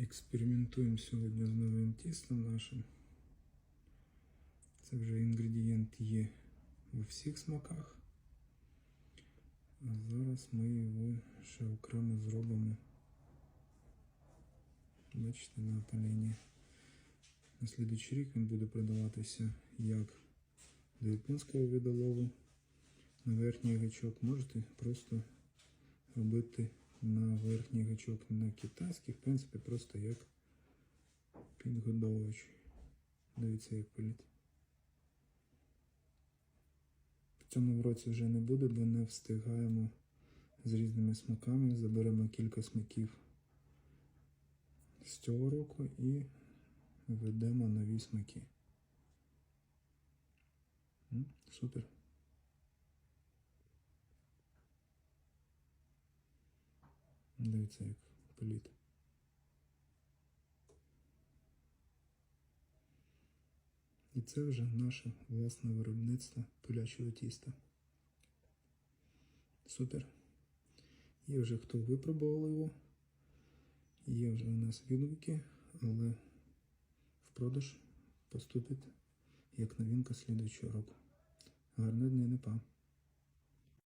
Експериментуємо сьогодні з новим тістом нашим. Це вже інгредієнт є у всіх смаках. А зараз ми його ще окремо зробимо. Бачите, на опалінні. На слідуючий рік він буде продаватися як до японського видолову на верхній гачок. Можете просто робити на верхній гачок на китайський, в принципі, просто як підгодовувач. Дивіться, як політ. В цьому році вже не буде, бо не встигаємо з різними смаками. Заберемо кілька смаків з цього року і введемо нові смаки. Супер. Дивіться, як політ. І це вже наше власне виробництво пилячого тіста. Супер. Є вже хто випробував його. Є вже у нас відгуки, але в продаж поступить як новинка слідуючого року. Гарної дні, не па.